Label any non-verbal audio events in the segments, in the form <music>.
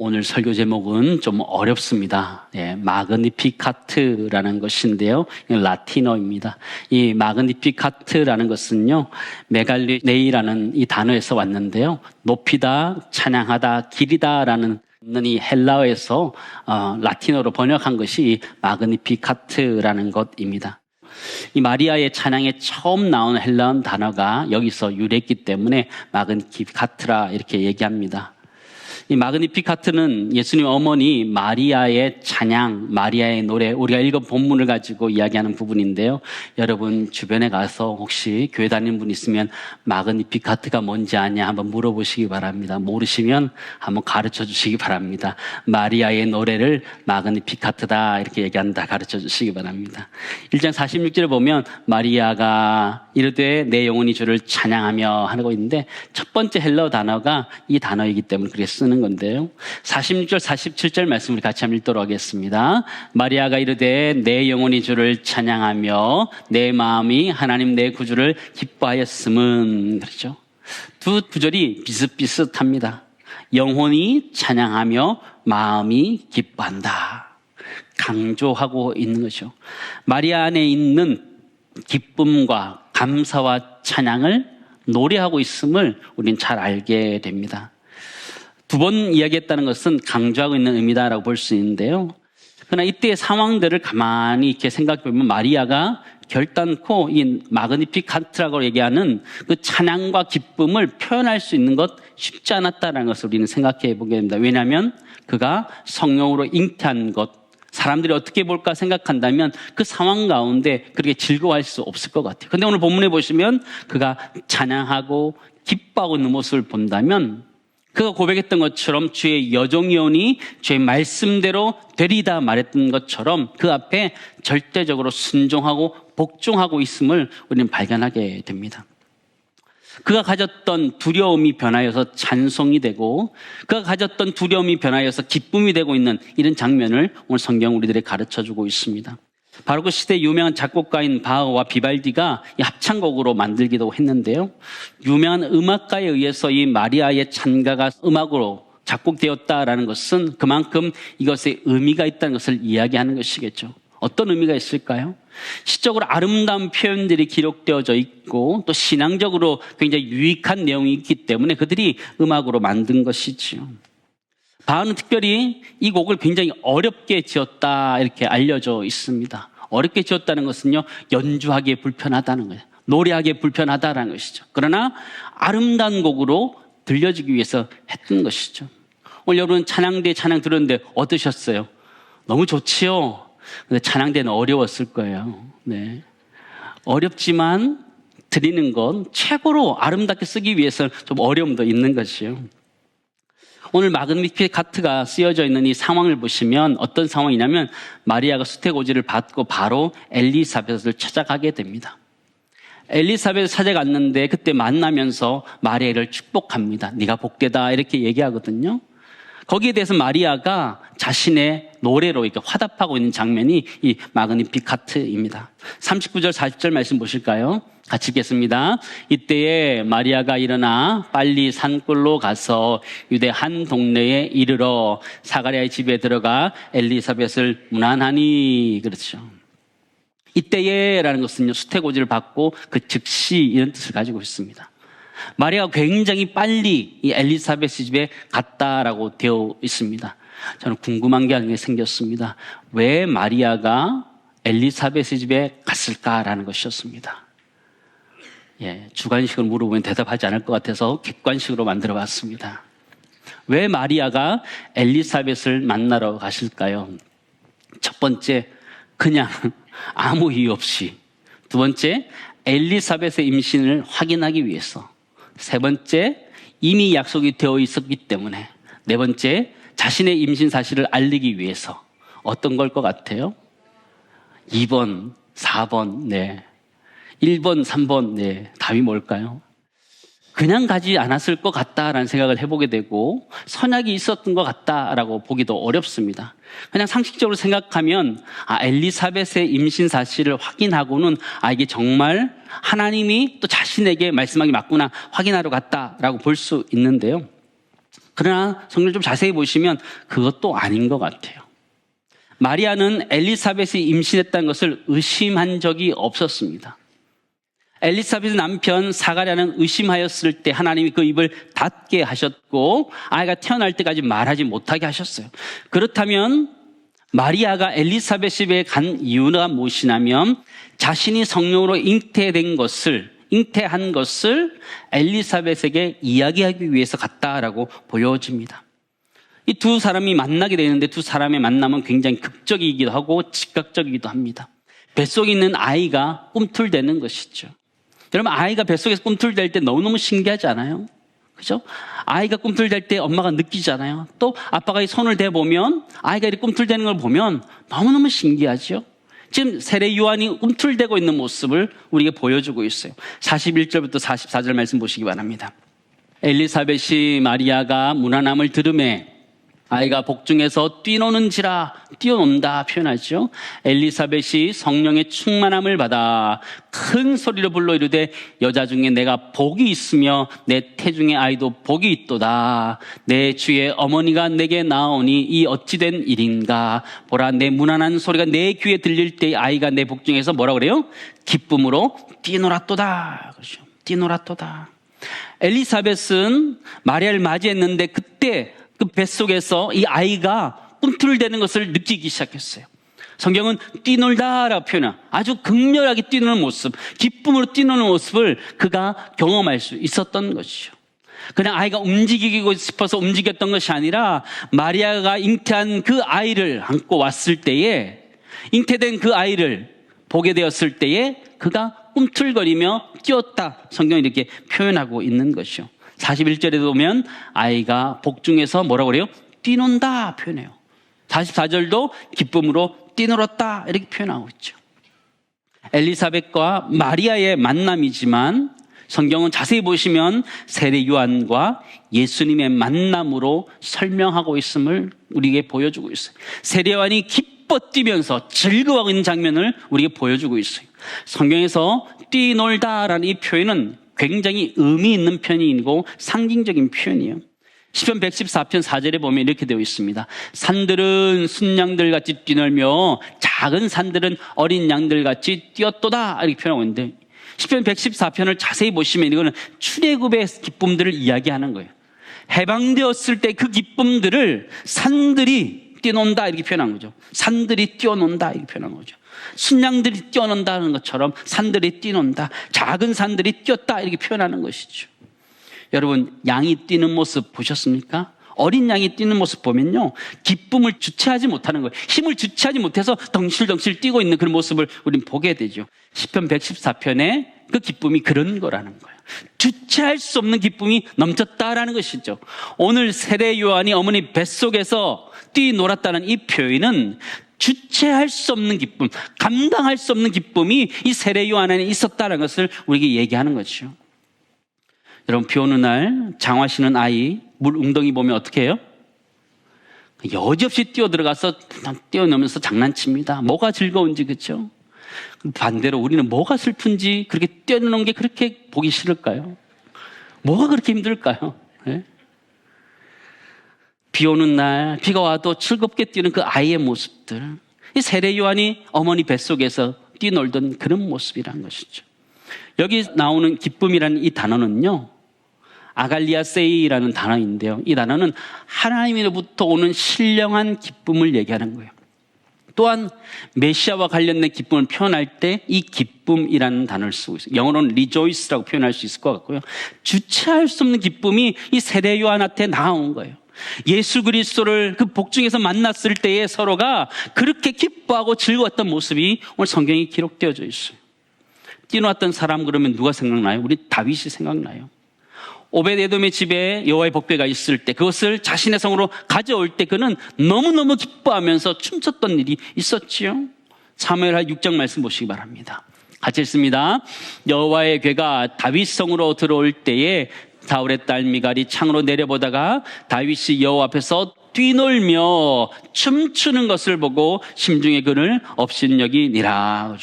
오늘 설교 제목은 좀 어렵습니다. 예, 마그니피카트라는 것인데요. 라틴어입니다. 이 마그니피카트라는 것은요, 메갈리네이라는 이 단어에서 왔는데요. 높이다, 찬양하다, 길이다라는 이 헬라어에서 어, 라틴어로 번역한 것이 이 마그니피카트라는 것입니다. 이 마리아의 찬양에 처음 나온 헬라어 단어가 여기서 유래했기 때문에 마그니피카트라 이렇게 얘기합니다. 이 마그니피카트는 예수님 어머니 마리아의 찬양, 마리아의 노래, 우리가 읽은 본문을 가지고 이야기하는 부분인데요. 여러분 주변에 가서 혹시 교회 다니는 분 있으면 마그니피카트가 뭔지 아냐 한번 물어보시기 바랍니다. 모르시면 한번 가르쳐 주시기 바랍니다. 마리아의 노래를 마그니피카트다 이렇게 얘기한다 가르쳐 주시기 바랍니다. 1장 46절에 보면 마리아가 이르되 내 영혼이 주를 찬양하며 하고 있는데 첫 번째 헬러 단어가 이 단어이기 때문에 그렇게 쓰는 건데요. 46절, 47절 말씀을 같이 한번 읽도록 하겠습니다. 마리아가 이르되 내 영혼이 주를 찬양하며 내 마음이 하나님 내 구주를 기뻐하였음은 그렇죠. 두 구절이 비슷비슷합니다. 영혼이 찬양하며 마음이 기뻐한다. 강조하고 있는 거죠. 마리아 안에 있는 기쁨과 감사와 찬양을 노래하고 있음을 우리는 잘 알게 됩니다. 두 번 이야기했다는 것은 강조하고 있는 의미다라고 볼 수 있는데요. 그러나 이때의 상황들을 가만히 이렇게 생각해 보면 마리아가 결단코 이 마그니피칸트라고 얘기하는 그 찬양과 기쁨을 표현할 수 있는 것 쉽지 않았다는 것을 우리는 생각해 보게 됩니다. 왜냐하면 그가 성령으로 잉태한 것, 사람들이 어떻게 볼까 생각한다면 그 상황 가운데 그렇게 즐거워할 수 없을 것 같아요. 근데 오늘 본문에 보시면 그가 찬양하고 기뻐하고 있는 모습을 본다면 그가 고백했던 것처럼 주의 여종이오니 주의 말씀대로 되리다 말했던 것처럼 그 앞에 절대적으로 순종하고 복종하고 있음을 우리는 발견하게 됩니다. 그가 가졌던 두려움이 변하여서 찬송이 되고 그가 가졌던 두려움이 변하여서 기쁨이 되고 있는 이런 장면을 오늘 성경 우리들에 가르쳐 주고 있습니다. 바로 그 시대 유명한 작곡가인 바흐와 비발디가 이 합창곡으로 만들기도 했는데요. 유명한 음악가에 의해서 이 마리아의 찬가가 음악으로 작곡되었다라는 것은 그만큼 이것에 의미가 있다는 것을 이야기하는 것이겠죠. 어떤 의미가 있을까요? 시적으로 아름다운 표현들이 기록되어져 있고 또 신앙적으로 굉장히 유익한 내용이 있기 때문에 그들이 음악으로 만든 것이지요. 바흐는 특별히 이 곡을 굉장히 어렵게 지었다 이렇게 알려져 있습니다. 어렵게 지었다는 것은요 연주하기에 불편하다는 거예요. 노래하기에 불편하다는 것이죠. 그러나 아름다운 곡으로 들려지기 위해서 했던 것이죠. 오늘 여러분 찬양대 찬양 들었는데 어떠셨어요? 너무 좋지요. 근데 찬양대는 어려웠을 거예요. 네. 어렵지만 드리는 건 최고로 아름답게 쓰기 위해서 좀 어려움도 있는 것이요. 오늘 마그니피카트가 쓰여져 있는 이 상황을 보시면 어떤 상황이냐면 마리아가 수태고지를 받고 바로 엘리사벳을 찾아가게 됩니다. 엘리사벳을 찾아갔는데 그때 만나면서 마리아를 축복합니다. 네가 복되다 이렇게 얘기하거든요. 거기에 대해서 마리아가 자신의 노래로 이렇게 화답하고 있는 장면이 이 마그니피카트입니다. 39절 40절 말씀 보실까요? 같이 읽겠습니다. 이때에 마리아가 일어나 빨리 산골로 가서 유대 한 동네에 이르러 사가랴의 집에 들어가 엘리사벳을 문안하니 그렇죠. 이때에라는 것은요 수태고지를 받고 그 즉시 이런 뜻을 가지고 있습니다. 마리아가 굉장히 빨리 이 엘리사벳 집에 갔다라고 되어 있습니다. 저는 궁금한 게 생겼습니다. 왜 마리아가 엘리사벳 집에 갔을까라는 것이었습니다. 예, 주관식으로 물어보면 대답하지 않을 것 같아서 객관식으로 만들어 봤습니다. 왜 마리아가 엘리사벳을 만나러 가실까요? 첫 번째, 그냥 <laughs> 아무 이유 없이. 두 번째, 엘리사벳의 임신을 확인하기 위해서. 세 번째, 이미 약속이 되어 있었기 때문에. 네 번째, 자신의 임신 사실을 알리기 위해서. 어떤 걸 것 같아요? 2번, 4번, 네. 1번, 3번, 네. 답이 뭘까요? 그냥 가지 않았을 것 같다라는 생각을 해보게 되고 선약이 있었던 것 같다라고 보기도 어렵습니다. 그냥 상식적으로 생각하면 아, 엘리사벳의 임신 사실을 확인하고는 아 이게 정말 하나님이 또 자신에게 말씀하기 맞구나 확인하러 갔다라고 볼 수 있는데요. 그러나 성경 좀 자세히 보시면 그것도 아닌 것 같아요. 마리아는 엘리사벳이 임신했다는 것을 의심한 적이 없었습니다. 엘리사벳 남편 사가랴는 의심하였을 때 하나님이 그 입을 닫게 하셨고 아이가 태어날 때까지 말하지 못하게 하셨어요. 그렇다면 마리아가 엘리사벳 집에 간 이유가 무엇이냐면 자신이 성령으로 잉태된 것을 잉태한 것을 엘리사벳에게 이야기하기 위해서 갔다라고 보여집니다. 이 두 사람이 만나게 되는데 두 사람의 만남은 굉장히 극적이기도 하고 즉각적이기도 합니다. 뱃속에 있는 아이가 꿈틀대는 것이죠. 여러분 아이가 뱃속에서 꿈틀댈 때 너무너무 신기하지 않아요? 그죠? 아이가 꿈틀댈 때 엄마가 느끼잖아요. 또 아빠가 이 손을 대보면 아이가 이렇게 꿈틀대는 걸 보면 너무너무 신기하죠? 지금 세례 요한이 꿈틀대고 있는 모습을 우리에게 보여주고 있어요. 41절부터 44절 말씀 보시기 바랍니다. 엘리사벳이 마리아가 무난함을 들음에 아이가 복중에서 뛰노는지라 뛰어논다 표현하죠. 엘리사벳이 성령의 충만함을 받아 큰 소리로 불러 이르되 여자 중에 내가 복이 있으며 내 태중의 아이도 복이 있도다. 내 주의 어머니가 내게 나오니 이 어찌된 일인가. 보라 내 무난한 소리가 내 귀에 들릴 때 아이가 내 복중에서 뭐라 그래요? 기쁨으로 뛰놀았도다. 그렇죠. 뛰놀았도다. 엘리사벳은 마리아를 맞이했는데 그때 그 뱃속에서 이 아이가 꿈틀대는 것을 느끼기 시작했어요. 성경은 뛰놀다라고 표현한 아주 극렬하게 뛰노는 모습, 기쁨으로 뛰노는 모습을 그가 경험할 수 있었던 것이죠. 그냥 아이가 움직이고 싶어서 움직였던 것이 아니라 마리아가 잉태한 그 아이를 안고 왔을 때에 잉태된 그 아이를 보게 되었을 때에 그가 꿈틀거리며 뛰었다. 성경이 이렇게 표현하고 있는 것이요. 41절에 보면 아이가 복중에서 뭐라고 그래요? 뛰논다 표현해요. 44절도 기쁨으로 뛰놀았다 이렇게 표현하고 있죠. 엘리사벳과 마리아의 만남이지만 성경은 자세히 보시면 세례 요한과 예수님의 만남으로 설명하고 있음을 우리에게 보여주고 있어요. 세례 요한이 기뻐 뛰면서 즐거워하고 있는 장면을 우리에게 보여주고 있어요. 성경에서 뛰놀다라는 이 표현은 굉장히 의미 있는 편이고 상징적인 표현이에요. 시편 114편 4절에 보면 이렇게 되어 있습니다. 산들은 순양들 같이 뛰놀며 작은 산들은 어린 양들 같이 뛰었도다 이렇게 표현하고 있는데 시편 114편을 자세히 보시면 이거는 출애굽의 기쁨들을 이야기하는 거예요. 해방되었을 때 그 기쁨들을 산들이 뛰논다 이렇게 표현한 거죠. 산들이 뛰어논다 이렇게 표현한 거죠. 순양들이 뛰어논다는 것처럼 산들이 뛰논다. 작은 산들이 뛰었다. 이렇게 표현하는 것이죠. 여러분, 양이 뛰는 모습 보셨습니까? 어린 양이 뛰는 모습 보면요. 기쁨을 주체하지 못하는 거예요. 힘을 주체하지 못해서 덩실덩실 뛰고 있는 그런 모습을 우리는 보게 되죠. 10편 114편에 그 기쁨이 그런 거라는 거예요. 주체할 수 없는 기쁨이 넘쳤다라는 것이죠. 오늘 세례 요한이 어머니 뱃속에서 뛰놀았다는 이 표현은 주체할 수 없는 기쁨, 감당할 수 없는 기쁨이 이 세례 요한 안에 있었다는 것을 우리에게 얘기하는 거죠. 여러분, 비 오는 날 장화시는 아이 물 웅덩이 보면 어떻게 해요? 여지없이 뛰어 들어가서 뛰어넘으면서 장난칩니다. 뭐가 즐거운지 그렇죠? 반대로 우리는 뭐가 슬픈지 그렇게 뛰어노는 게 그렇게 보기 싫을까요? 뭐가 그렇게 힘들까요? 네? 비 오는 날, 비가 와도 즐겁게 뛰는 그 아이의 모습들. 이 세례 요한이 어머니 뱃속에서 뛰놀던 그런 모습이란 것이죠. 여기 나오는 기쁨이라는 이 단어는요, 아갈리아세이라는 단어인데요. 이 단어는 하나님으로부터 오는 신령한 기쁨을 얘기하는 거예요. 또한 메시아와 관련된 기쁨을 표현할 때 이 기쁨이라는 단어를 쓰고 있어요. 영어로는 rejoice라고 표현할 수 있을 것 같고요. 주체할 수 없는 기쁨이 이 세례 요한한테 나온 거예요. 예수 그리스도를 그 복중에서 만났을 때에 서로가 그렇게 기뻐하고 즐거웠던 모습이 오늘 성경에 기록되어져 있어요. 뛰어났던 사람 그러면 누가 생각나요? 우리 다윗이 생각나요. 오베데돔의 집에 여호와의 복배가 있을 때 그것을 자신의 성으로 가져올 때 그는 너무너무 기뻐하면서 춤췄던 일이 있었지요. 사무엘하 6장 말씀 보시기 바랍니다. 같이 읽습니다. 여호와의 괴가 다윗 성으로 들어올 때에 사울의 딸 미갈이 창으로 내려보다가 다윗이 여호와 앞에서 뛰놀며 춤추는 것을 보고 심중에 그를 업신여기니라.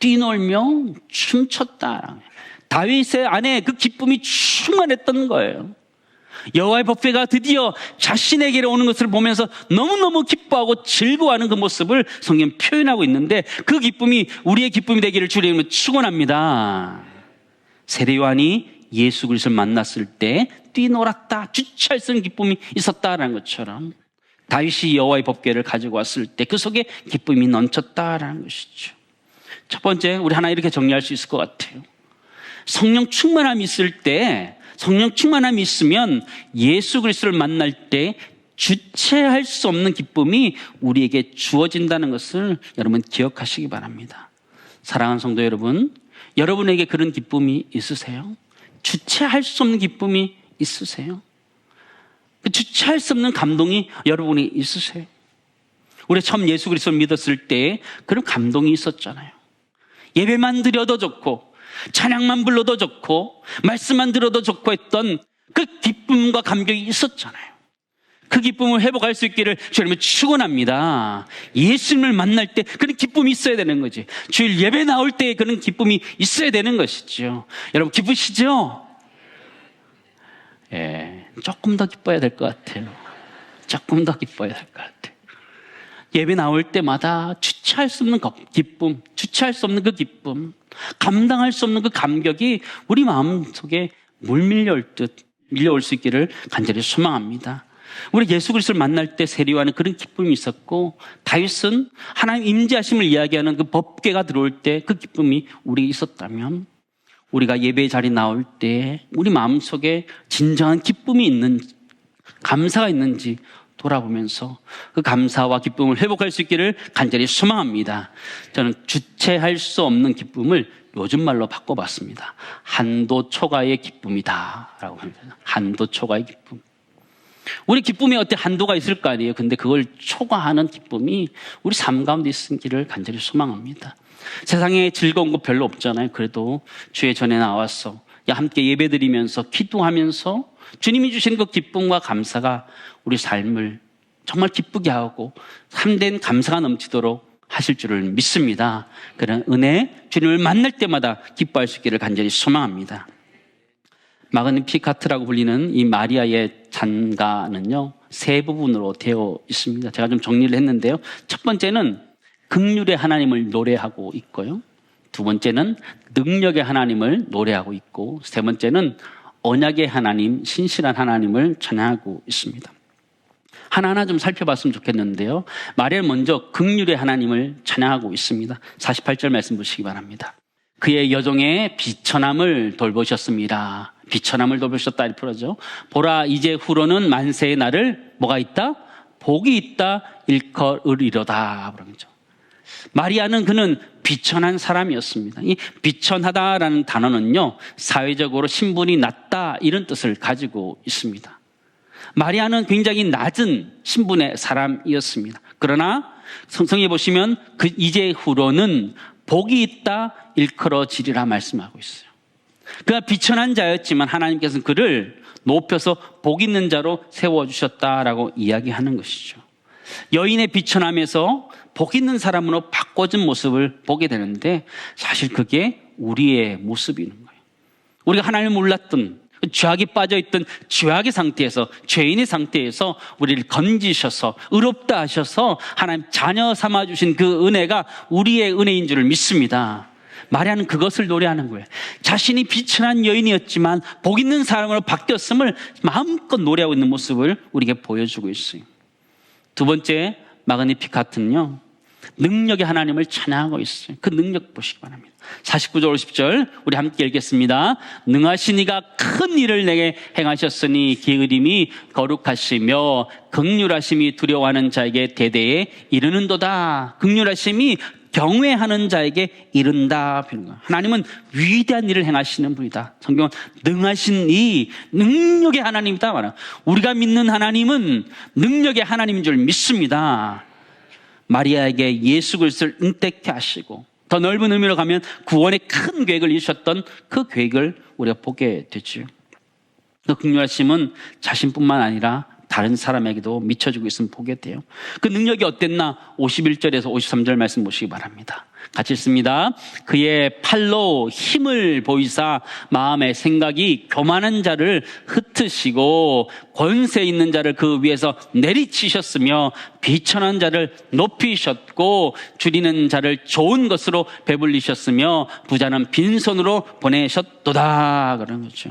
뛰놀며 춤췄다. 다윗의 안에 그 기쁨이 충만했던 거예요. 여호와의 법궤가 드디어 자신에게로 오는 것을 보면서 너무너무 기뻐하고 즐거워하는 그 모습을 성경 표현하고 있는데 그 기쁨이 우리의 기쁨이 되기를 주님은 축원합니다. 세례 요한이 예수 그리스도를 만났을 때 뛰놀았다, 주체할 수 기쁨이 있었다라는 것처럼 다윗이 여호와의 법궤를 가지고 왔을 때 그 속에 기쁨이 넘쳤다라는 것이죠. 첫 번째, 우리 하나 이렇게 정리할 수 있을 것 같아요. 성령 충만함이 있을 때, 성령 충만함이 있으면 예수 그리스도를 만날 때 주체할 수 없는 기쁨이 우리에게 주어진다는 것을 여러분 기억하시기 바랍니다. 사랑하는 성도 여러분, 여러분에게 그런 기쁨이 있으세요? 주체할 수 없는 기쁨이 있으세요? 그 주체할 수 없는 감동이 여러분이 있으세요? 우리 처음 예수 그리스도를 믿었을 때 그런 감동이 있었잖아요. 예배만 드려도 좋고 찬양만 불러도 좋고 말씀만 들어도 좋고 했던 그 기쁨과 감격이 있었잖아요. 그 기쁨을 회복할 수 있기를 주님을 축원합니다. 예수님을 만날 때 그런 기쁨이 있어야 되는 거지. 주일 예배 나올 때 그런 기쁨이 있어야 되는 것이죠. 여러분 기쁘시죠? 예, 조금 더 기뻐야 될 것 같아요. 조금 더 기뻐야 될 것 같아요. 예배 나올 때마다 주체할 수 없는 기쁨, 주체할 수 없는 그 기쁨, 감당할 수 없는 그 감격이 우리 마음 속에 물 밀려올 듯 밀려올 수 있기를 간절히 소망합니다. 우리 예수 그리스도를 만날 때 세리와는 그런 기쁨이 있었고 다윗은 하나님 임재하심을 이야기하는 그 법궤가 들어올 때 그 기쁨이 우리에 있었다면 우리가 예배 자리 나올 때 우리 마음속에 진정한 기쁨이 있는지 감사가 있는지 돌아보면서 그 감사와 기쁨을 회복할 수 있기를 간절히 소망합니다. 저는 주체할 수 없는 기쁨을 요즘 말로 바꿔봤습니다. 한도 초과의 기쁨이다. 라고 합니다. 한도 초과의 기쁨. 우리 기쁨에 어때 한도가 있을 거 아니에요. 근데 그걸 초과하는 기쁨이 우리 삶 가운데 있기를 간절히 소망합니다. 세상에 즐거운 거 별로 없잖아요. 그래도 주의 전에 나와서 함께 예배드리면서 기도하면서 주님이 주신 그 기쁨과 감사가 우리 삶을 정말 기쁘게 하고 참된 감사가 넘치도록 하실 줄을 믿습니다. 그런 은혜 주님을 만날 때마다 기뻐할 수 있기를 간절히 소망합니다. 마그니 피카트라고 불리는 이 마리아의 잔가는요 세 부분으로 되어 있습니다. 제가 좀 정리를 했는데요. 첫 번째는 극률의 하나님을 노래하고 있고요. 두 번째는 능력의 하나님을 노래하고 있고 세 번째는 언약의 하나님, 신실한 하나님을 찬양하고 있습니다. 하나하나 좀 살펴봤으면 좋겠는데요. 마리아는 먼저 극률의 하나님을 찬양하고 있습니다. 48절 말씀 보시기 바랍니다. 그의 여종의 비천함을 돌보셨습니다. 비천함을 돌보셨다 이렇게 풀어죠. 보라 이제 후로는 만세의 날을 뭐가 있다? 복이 있다 일컬으리로다 그러죠. 마리아는 그는 비천한 사람이었습니다. 이 비천하다라는 단어는요, 사회적으로 신분이 낮다 이런 뜻을 가지고 있습니다. 마리아는 굉장히 낮은 신분의 사람이었습니다. 그러나 성성에 보시면 그 이제 후로는 복이 있다 일컬어지리라 말씀하고 있어요. 그가 비천한 자였지만 하나님께서는 그를 높여서 복 있는 자로 세워주셨다라고 이야기하는 것이죠. 여인의 비천함에서 복 있는 사람으로 바꿔진 모습을 보게 되는데 사실 그게 우리의 모습이는 거예요. 우리가 하나님을 몰랐던 죄악에 빠져 있던 죄악의 상태에서 죄인의 상태에서 우리를 건지셔서 의롭다 하셔서 하나님 자녀 삼아 주신 그 은혜가 우리의 은혜인 줄을 믿습니다. 마리아는 그것을 노래하는 거예요. 자신이 비천한 여인이었지만 복 있는 사람으로 바뀌었음을 마음껏 노래하고 있는 모습을 우리에게 보여주고 있어요. 두 번째 마그니피카트는요. 능력의 하나님을 찬양하고 있어요. 그 능력 보시기 바랍니다. 49절 50절 우리 함께 읽겠습니다. 능하신 이가 큰 일을 내게 행하셨으니 기의림이 거룩하시며 극률하심이 두려워하는 자에게 대대에 이르는도다. 극률하심이 경외하는 자에게 이른다. 하나님은 위대한 일을 행하시는 분이다. 성경은 능하신 이 능력의 하나님이다. 우리가 믿는 하나님은 능력의 하나님인 줄 믿습니다. 마리아에게 예수 그리스도를 응택케 하시고 더 넓은 의미로 가면 구원의 큰 계획을 이루셨던 그 계획을 우리가 보게 되죠. 그 극렬하심은 자신뿐만 아니라 다른 사람에게도 미쳐주고 있으면 보게 돼요. 그 능력이 어땠나 51절에서 53절 말씀 보시기 바랍니다. 같이 읽습니다. 그의 팔로 힘을 보이사 마음의 생각이 교만한 자를 흩으시고 권세 있는 자를 그 위에서 내리치셨으며 비천한 자를 높이셨고 줄이는 자를 좋은 것으로 배불리셨으며 부자는 빈손으로 보내셨도다 그런 거죠.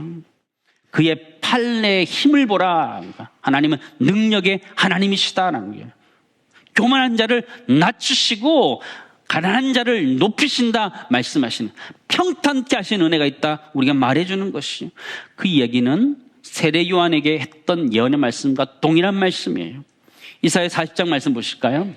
그의 팔에 힘을 보라. 하나님은 능력의 하나님이시다라는 거예요. 교만한 자를 낮추시고 가난한 자를 높이신다 말씀하시는 평탄케 하신 은혜가 있다 우리가 말해주는 것이 그 이야기는 세례 요한에게 했던 예언의 말씀과 동일한 말씀이에요. 이사야 40장 말씀 보실까요?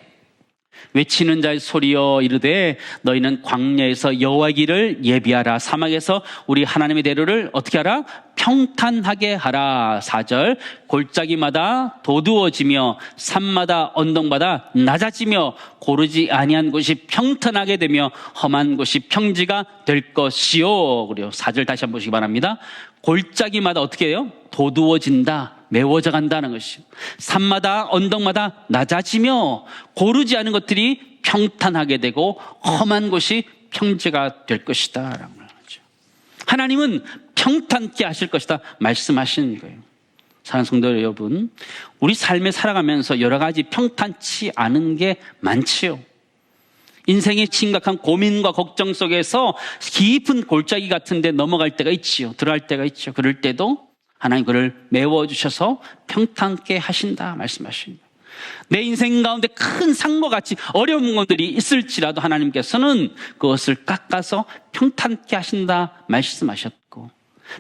외치는 자의 소리여 이르되 너희는 광야에서 여호와 길을 예비하라. 사막에서 우리 하나님의 대로를 어떻게 하라? 평탄하게 하라. 4절. 골짜기마다 도두어지며 산마다 언덕마다 낮아지며 고르지 아니한 곳이 평탄하게 되며 험한 곳이 평지가 될 것이요. 그리고 4절 다시 한번 보시기 바랍니다. 골짜기마다 어떻게 해요? 도두어진다 메워져 간다는 것이요. 산마다 언덕마다 낮아지며 고르지 않은 것들이 평탄하게 되고 험한 곳이 평지가 될 것이다. 라는 거죠. 하나님은 평탄케 하실 것이다. 말씀하시는 거예요. 사랑하는 성도 여러분, 우리 삶에 살아가면서 여러 가지 평탄치 않은 게 많지요. 인생의 심각한 고민과 걱정 속에서 깊은 골짜기 같은 데 넘어갈 때가 있지요. 들어갈 때가 있죠. 그럴 때도 하나님 그를 메워주셔서 평탄케 하신다 말씀하십니다. 내 인생 가운데 큰 상과 같이 어려운 것들이 있을지라도 하나님께서는 그것을 깎아서 평탄케 하신다 말씀하셨고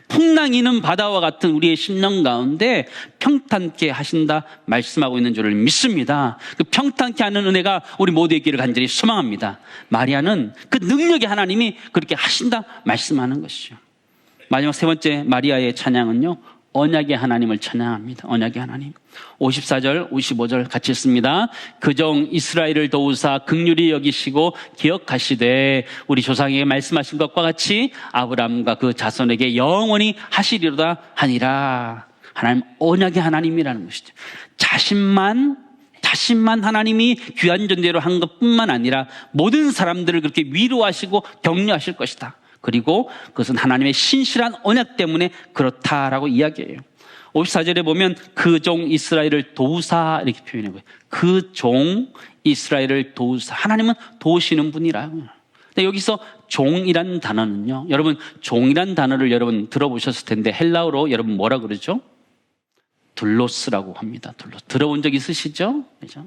풍랑이는 바다와 같은 우리의 심령 가운데 평탄케 하신다 말씀하고 있는 줄을 믿습니다. 그 평탄케 하는 은혜가 우리 길을 간절히 소망합니다. 마리아는 그 능력의 하나님이 그렇게 하신다 말씀하는 것이죠. 마지막 세 번째 마리아의 찬양은요. 언약의 하나님을 찬양합니다. 언약의 하나님. 54절, 55절 같이 읽습니다. 그종 이스라엘을 도우사 극률이 여기시고 기억하시되 우리 조상에게 말씀하신 것과 같이 아브람과 그 자손에게 영원히 하시리로다 하니라. 하나님 언약의 하나님이라는 것이죠. 자신만 자신만 하나님이 귀한 존재로 한 것뿐만 아니라 모든 사람들을 그렇게 위로하시고 격려하실 것이다. 그리고 그것은 하나님의 신실한 언약 때문에 그렇다라고 이야기해요. 54절에 보면 그 종 이스라엘을 도우사 이렇게 표현해 거예요. 그 종 이스라엘을 도우사. 하나님은 도우시는 분이라. 근데 여기서 종이란 단어는요. 여러분 종이란 단어를 여러분 들어보셨을 텐데 헬라어로 여러분 뭐라 그러죠? 둘로스라고 합니다. 둘로스. 들어본 적 있으시죠? 그죠?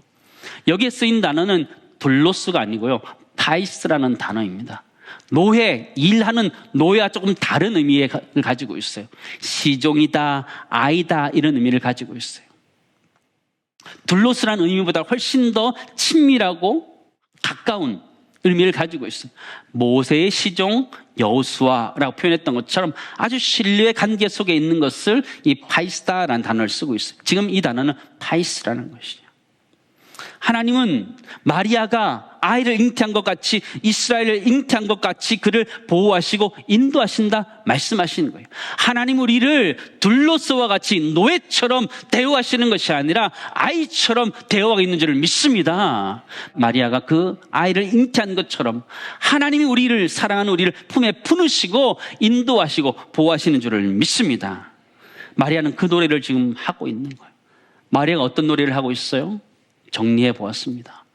여기에 쓰인 단어는 둘로스가 아니고요. 파이스라는 단어입니다. 노예, 일하는 노예와 조금 다른 의미를 가지고 있어요. 시종이다, 아이다, 이런 의미를 가지고 있어요. 둘로스라는 의미보다 훨씬 더 친밀하고 가까운 의미를 가지고 있어요. 모세의 시종 여수아라고 표현했던 것처럼 아주 신뢰의 관계 속에 있는 것을 이 파이스다라는 단어를 쓰고 있어요. 지금 이 단어는 파이스라는 것이죠. 하나님은 마리아가 아이를 잉태한 것 같이 이스라엘을 잉태한 것 같이 그를 보호하시고 인도하신다 말씀하시는 거예요. 하나님 우리를 둘로서와 같이 노예처럼 대우하시는 것이 아니라 아이처럼 대우하고 있는 줄을 믿습니다. 마리아가 그 아이를 잉태한 것처럼 하나님이 우리를 사랑하는 우리를 품에 품으시고 인도하시고 보호하시는 줄을 믿습니다. 마리아는 그 노래를 지금 하고 있는 거예요. 마리아가 어떤 노래를 하고 있어요? 정리해 보았습니다.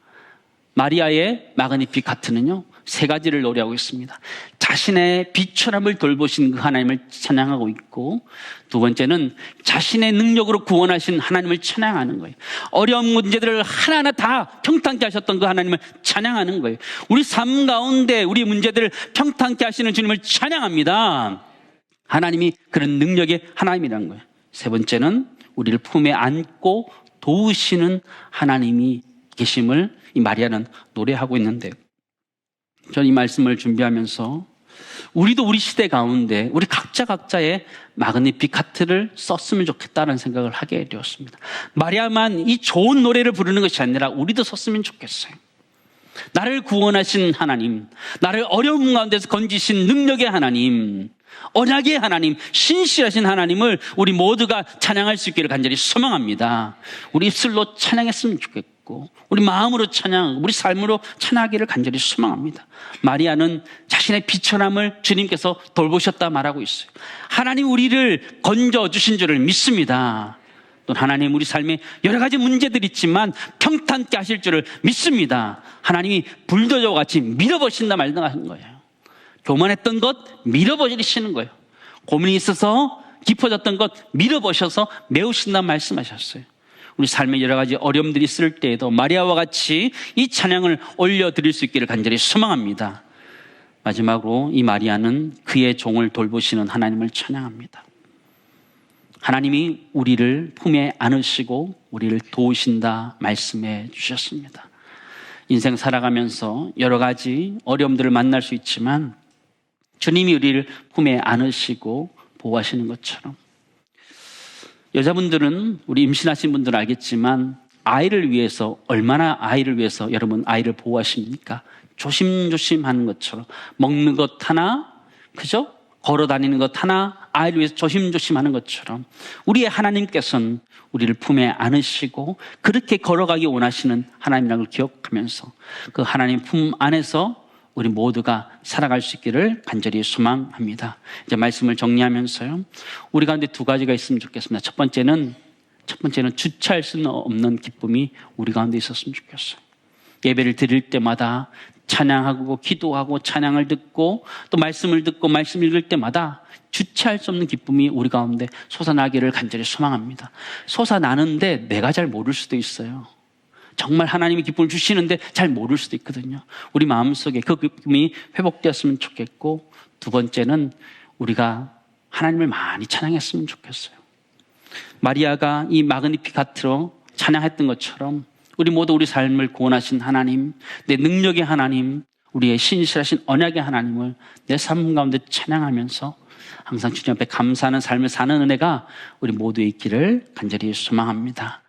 마리아의 마그니피 카트는요, 세 가지를 노래하고 있습니다. 자신의 비천함을 돌보신 그 하나님을 찬양하고 있고, 두 번째는 자신의 능력으로 구원하신 하나님을 찬양하는 거예요. 어려운 문제들을 하나하나 다 평탄케 하셨던 그 하나님을 찬양하는 거예요. 우리 삶 가운데 우리 문제들을 평탄케 하시는 주님을 찬양합니다. 하나님이 그런 능력의 하나님이라는 거예요. 세 번째는 우리를 품에 안고 도우시는 하나님이 계심을 이 마리아는 노래하고 있는데 저는 이 말씀을 준비하면서 우리도 우리 시대 가운데 우리 각자 각자의 마그니피카트를 썼으면 좋겠다는 생각을 하게 되었습니다. 마리아만 이 좋은 노래를 부르는 것이 아니라 우리도 썼으면 좋겠어요. 나를 구원하신 하나님, 나를 어려운 가운데서 건지신 능력의 하나님, 언약의 하나님, 신실하신 하나님을 우리 모두가 찬양할 수 있기를 간절히 소망합니다. 우리 입술로 찬양했으면 좋겠고, 우리 마음으로 찬양, 우리 삶으로 찬양하기를 간절히 소망합니다. 마리아는 자신의 비천함을 주님께서 돌보셨다 말하고 있어요. 하나님 우리를 건져 주신 줄을 믿습니다. 또 하나님 우리 삶에 여러 가지 문제들이 있지만 평탄케 하실 줄을 믿습니다. 하나님이 불도저 같이 밀어버신다 말등하신 거예요. 교만했던 것 밀어버리시는 거예요. 고민이 있어서 깊어졌던 것 밀어버셔서 메우신다 말씀하셨어요. 우리 삶에 여러 가지 어려움들이 있을 때에도 마리아와 같이 이 찬양을 올려드릴 수 있기를 간절히 소망합니다. 마지막으로 이 마리아는 그의 종을 돌보시는 하나님을 찬양합니다. 하나님이 우리를 품에 안으시고 우리를 도우신다 말씀해 주셨습니다. 인생 살아가면서 여러 가지 어려움들을 만날 수 있지만 주님이 우리를 품에 안으시고 보호하시는 것처럼 여자분들은 우리 임신하신 분들은 알겠지만 아이를 위해서 얼마나 아이를 위해서 여러분 아이를 보호하십니까? 조심조심 하는 것처럼 먹는 것 하나 그죠? 걸어 다니는 것 하나 아이를 위해서 조심조심 하는 것처럼 우리의 하나님께서는 우리를 품에 안으시고 그렇게 걸어가기 원하시는 하나님이라는 걸 기억하면서 그 하나님 품 안에서 우리 모두가 살아갈 수 있기를 간절히 소망합니다. 이제 말씀을 정리하면서요. 우리 가운데 두 가지가 있으면 좋겠습니다. 첫 번째는 첫 번째는 주체할 수는 없는 기쁨이 우리 가운데 있었으면 좋겠어요. 예배를 드릴 때마다 찬양하고 기도하고 찬양을 듣고 또 말씀을 듣고 말씀 읽을 때마다 주체할 수 없는 기쁨이 우리 가운데 솟아나기를 간절히 소망합니다. 솟아나는데 내가 잘 모를 수도 있어요. 정말 하나님이 기쁨을 주시는데 잘 모를 수도 있거든요. 우리 마음속에 그 기쁨이 회복되었으면 좋겠고 두 번째는 우리가 하나님을 많이 찬양했으면 좋겠어요. 마리아가 이 마그니피카트로 찬양했던 것처럼 우리 모두 우리 삶을 구원하신 하나님, 내 능력의 하나님, 우리의 신실하신 언약의 하나님을 내 삶 가운데 찬양하면서 항상 주님 앞에 감사하는 삶을 사는 은혜가 우리 모두의 있기를 간절히 소망합니다.